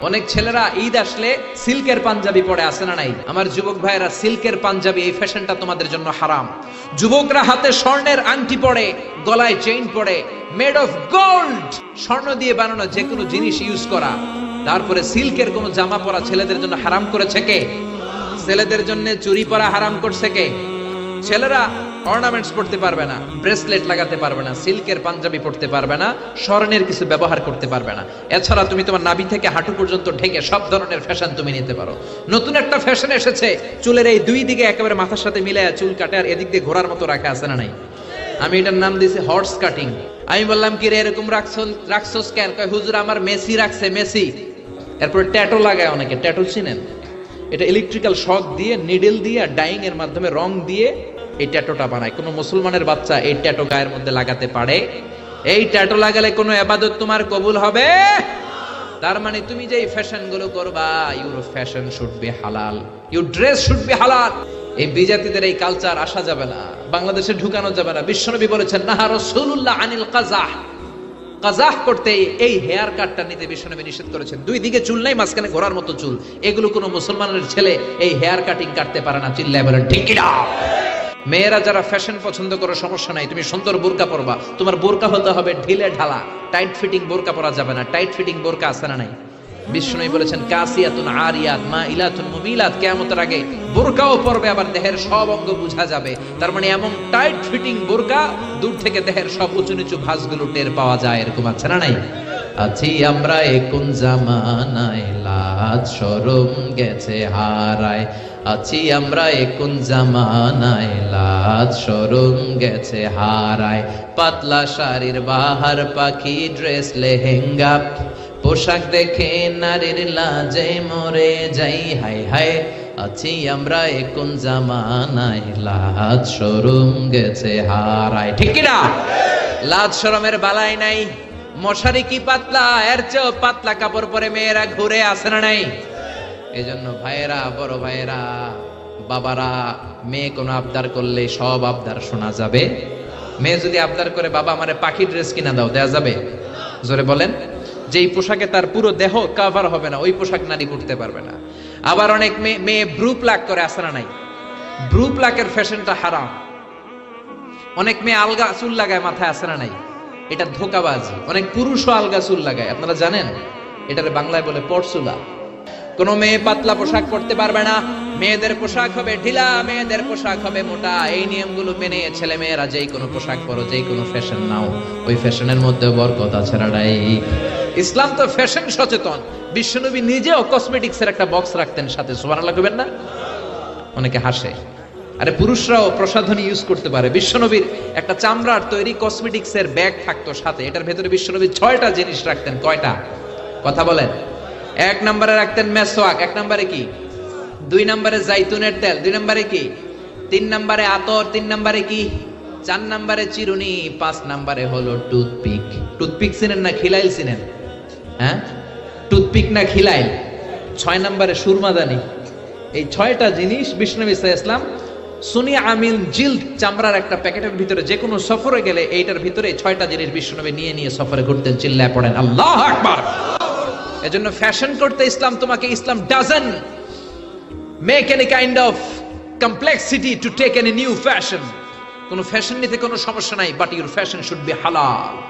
অনেক ছেলেরা ঈদ আসলে সিল্কের পাঞ্জাবি পরে আসে না নাই? আমার যুবক ভাইয়েরা, সিল্কের পাঞ্জাবি, এই ফ্যাশনটা তোমাদের জন্য হারাম। যুবকরা হাতে স্বর্ণের আংটি পরে, গলায় চেইন পরে মেড অফ গোল্ড স্বর্ণ দিয়ে বানানো যে কোনো জিনিস ইউজ করা। তারপরে সিল্কের কোনো জামা পরা ছেলেদের জন্য হারাম করেছে কে? ছেলেদের জন্য চুরি পরা হারাম করছে কে? ছেলেরা অর্নামেন্টস পড়তে পারবে না ব্রেসলেট লাগাতে পারবে না সিল্কের পাঞ্জাবি পড়তে পারবে না, স্বর্ণের কিছু ব্যবহার করতে পারবে না। এছাড়া তুমি তোমার নাভি থেকে হাঁটু পর্যন্ত ঢেকে সব ধরনের ফ্যাশন তুমি নিতে পারো। নতুন একটা ফ্যাশন এসেছে, চুলের এই দুই দিকে একেবারে মাথার সাথে মিলায় চুল কাটে আর এদিক দিয়ে ঘোরার মতো রাখা আছে না নাই? আমি এটার নাম দিয়েছি হর্স কাটিং আমি বললাম, কি রে, এরকম রাখছো রাখছোস কেন? কয়, হুজুর, আমার মেসি রাখছে, মেসি। এরপর ট্যাটো লাগায় অনেকে। ট্যাটো চিনেন এটা ইলেকট্রিক্যাল শক দিয়ে নিডল দিয়ে ডাইং এর মাধ্যমে রং দিয়ে এই ট্যাটোটা বানায়। কোনো মুসলমানের বাচ্চা এই ট্যাটো গায়ের মধ্যে লাগাতে পারে? এই ট্যাটো লাগালে কোনো এবাদত তোমার কবুল হবে? তার মানে তুমি যে ফ্যাশনগুলো করবা ইউর ফ্যাশন শুড বি হালাল ইউর ড্রেস শুড বি হালাল এই বিজাতিদের এই কালচার আসা যাবে না, বাংলাদেশে ঢুকানো যাবে না। বিশ্বনবী বলেছেন, নাহা রাসূলুল্লাহ আনিল কাজাহ কাজাহ করতে এই হেয়ার কাটটা নিতে বিশ্বনবী নিষেধ করেছেন। দুই দিকে চুল নাই, মাঝখানে ঘোরার মতো চুল। এগুলো কোনো মুসলমানের ছেলে এই হেয়ার কাটিং কাটতে পারে না, চিল্লায় বলেন, ঠিক কি না? মেয়েরা যারা ফ্যাশন পছন্দ করো, সমস্যা নাই। তুমি সুন্দর বোরকা পরবা। তোমার বোরকা হতে হবে ঢিলে ঢালা। টাইট ফিটিং বোরকা পরা যাবে না। টাইট ফিটিং বোরকা আছে না নাই? বিষ্ণু বলেছেন, কাসিয়াতুন আরিয়াত মা ইলাতুন মুমিলাত। কিয়ামতের আগে বোরকাও পরবে, আবার দেহের সব অঙ্গ বোঝা যাবে। তার মানে এমন টাইট ফিটিং বোরকা, দূর থেকে দেহের সব উঁচু নিচু ভাঁজগুলো টের পাওয়া যায়, এরকম আছে না নাই? আছি আমরা এখন জামানায়, লাজ, শরম গেছে হারায়। আছি আমরা এখন জামানায়, লাজ শরম গেছে হারায়। পাতলা শাড়ির বাহার পাখি, ড্রেস, লেহেঙ্গা। পোশাক দেখে নারীর লাজে মরে যাই হাই হাই আছি আমরা এখন জামানায়, লাজ শরম গেছে হারায়। ঠিক না লাজ শরমের বালাই নাই। মশারি কি পাতলা? এর চেয়েও পাতলা কাপড় পরে মেয়েরা ঘুরে আসে না নাই? এই জন্য ভাইয়েরা, বড় ভাইয়েরা, বাবারা, মেয়ে কোনো আবদার করলে সব আবদার শোনা যাবে। মেয়ে যদি আবদার করে, বাবা আমারে পাখি ড্রেস কিনা দাও, দেয়া যাবে? জোরে বলেন। যেই পোশাকে তার পুরো দেহ কাভার হবে না, ওই পোশাক নারী পড়তে পারবে না। আবার অনেক মেয়ে মেয়ে ব্রু প্লাক করে আসে নাই? ব্রু প্লাকের ফ্যাশনটা হারাম। অনেক মেয়ে আলগা চুল লাগায়, মাথায় আসে না নাই? এটা ধোকাবাজি। অনেক পুরুষও আলগা চুল লাগায়। আপনারা জানেন? এটারে বাংলায় বলে পরচুলা। কোন মেয়ে পাতলা পোশাক পরতে পারবে না। মেয়েদের পোশাক হবে ঢিলা, মেয়েদের পোশাক হবে মোটা। এই নিয়মগুলো মেনে ছেলে মেয়েরা যেই কোনো পোশাক পরো, যেই কোনো ফ্যাশন নাও। ওই ফ্যাশনের মধ্যে বরকত আছে ইসলাম তো ফ্যাশন সচেতন। বিশ্বনবী নিজেও কসমেটিক্স এর একটা বক্স রাখতেন সাথে। সুবহানাল্লাহ কইবেন না? অনেকে হাসে। আরে পুরুষরাও প্রসাধনী ইউজ করতে পারে। বিশ্বনবীর একটা চামড়ার তৈরি কসমেটিক্স এর ব্যাগ থাকতো সাথে। এটার ভেতরে বিশ্বনবী ছয়টা জিনিস রাখতেন। কয়টা? কথা বলেন। এক নম্বরে রাখতেন মেসোয়াক এক নম্বরে কি? দুই নম্বরে জাইতুনের তেল, দুই নম্বরে কি? তিন নম্বরে আতর, তিন নম্বরে কি? চার নম্বরে চিরুনি, পাঁচ নম্বরে হলো টুথপিক। টুথপিক চিনেন না খিলাইল চিনেন? হ্যাঁ? টুথপিক না খিলাইল? ছয় নম্বরে সুরমাদানি। এই ছয়টা জিনিস বিষ্ণু ইসলাম সুনি আমিন জিল্দ চামড়ার একটা প্যাকেটের ভিতরে যে কোনো সফরে গেলে এইটার ভিতরে ছয়টা জিনিস বিষ্ণুনবী নিয়ে নিয়ে সফরে ঘুরতেন, চিল্লায় পড়েন, আল্লাহ আকবার। এজন্য ফ্যাশন করতে ইসলাম তোমাকে, ইসলাম doesn't make any kind of complexity to take any new fashion কোনো ফ্যাশন নিতে কোনো সমস্যা নাই but your fashion should be হালাল